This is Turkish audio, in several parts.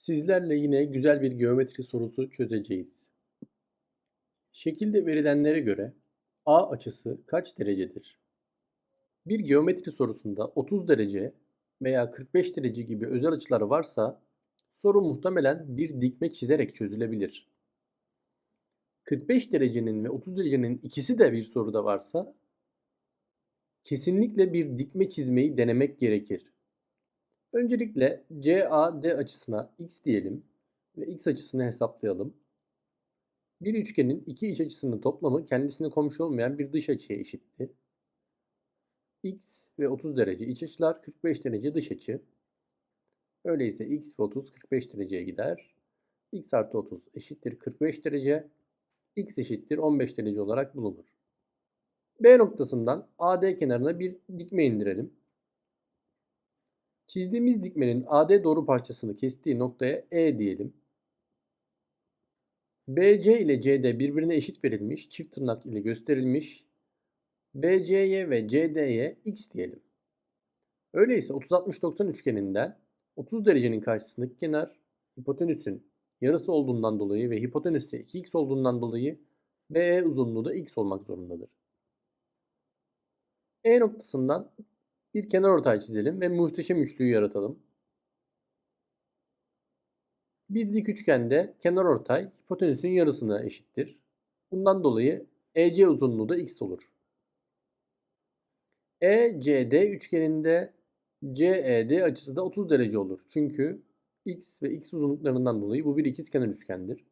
Sizlerle yine güzel bir geometri sorusu çözeceğiz. Şekilde verilenlere göre A açısı kaç derecedir? Bir geometri sorusunda 30 derece veya 45 derece gibi özel açılar varsa soru muhtemelen bir dikme çizerek çözülebilir. 45 derecenin ve 30 derecenin ikisi de bir soruda varsa kesinlikle bir dikme çizmeyi denemek gerekir. Öncelikle CAD açısına x diyelim ve x açısını hesaplayalım. Bir üçgenin iki iç açısının toplamı kendisine komşu olmayan bir dış açıya eşitti. x ve 30 derece iç açılar, 45 derece dış açı. Öyleyse x ve 30 45 dereceye gider. x artı 30 eşittir 45 derece. x eşittir 15 derece olarak bulunur. B noktasından AD kenarına bir dikme indirelim. Çizdiğimiz dikmenin AD doğru parçasını kestiği noktaya E diyelim. BC ile CD birbirine eşit verilmiş, çift tırnak ile gösterilmiş. BC'ye ve CD'ye x diyelim. Öyleyse 30-60-90 üçgeninden 30 derecenin karşısındaki kenar hipotenüsün yarısı olduğundan dolayı ve hipotenüste 2x olduğundan dolayı BE uzunluğu da x olmak zorundadır. E noktasından bir kenar ortay çizelim ve muhteşem üçlüyü yaratalım. Bir dik üçgende kenar ortay hipotenüsün yarısına eşittir. Bundan dolayı EC uzunluğu da x olur. ECD üçgeninde CED açısı da 30 derece olur. Çünkü x ve x uzunluklarından dolayı bu bir ikizkenar üçgendir.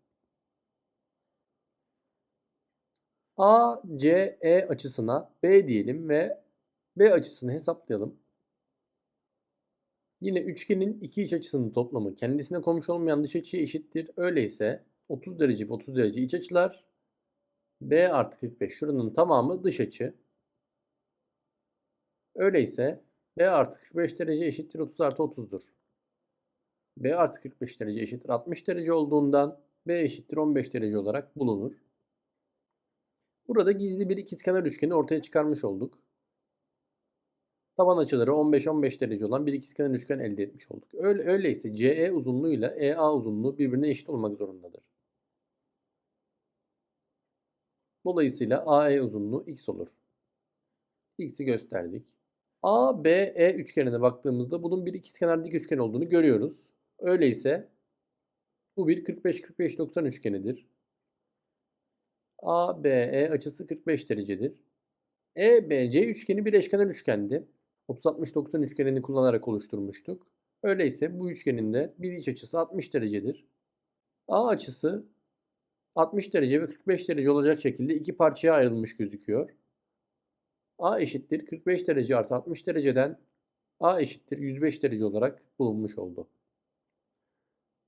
ACE açısına B diyelim ve B açısını hesaplayalım. Yine üçgenin iki iç açısının toplamı kendisine komşu olmayan dış açıya eşittir. Öyleyse 30 derece ve 30 derece iç açılar B artı 45 şuranın tamamı dış açı. Öyleyse B artı 45 derece eşittir 30 artı 30'dur. B artı 45 derece eşittir 60 derece olduğundan B eşittir 15 derece olarak bulunur. Burada gizli bir ikizkenar üçgeni ortaya çıkarmış olduk. Taban açıları 15-15 derece olan bir ikizkenar üçgen elde etmiş olduk. Öyle, öyleyse CE uzunluğu ile EA uzunluğu birbirine eşit olmak zorundadır. Dolayısıyla AE uzunluğu x olur. X'i gösterdik. ABE üçgenine baktığımızda bunun bir ikizkenar dik üçgen olduğunu görüyoruz. Öyleyse bu bir 45-45-90 üçgenidir. ABE açısı 45 derecedir. EBC üçgeni bir eşkenar üçgendi. 30-60-90 üçgenini kullanarak oluşturmuştuk. Öyleyse bu üçgenin de bir iç açısı 60 derecedir. A açısı 60 derece ve 45 derece olacak şekilde iki parçaya ayrılmış gözüküyor. A eşittir 45 derece artı 60 dereceden A eşittir 105 derece olarak bulunmuş oldu.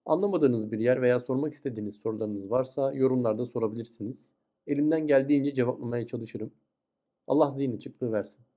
Anlamadığınız bir yer veya sormak istediğiniz sorularınız varsa yorumlarda sorabilirsiniz. Elimden geldiğince cevaplamaya çalışırım. Allah zihni çıktığı versin.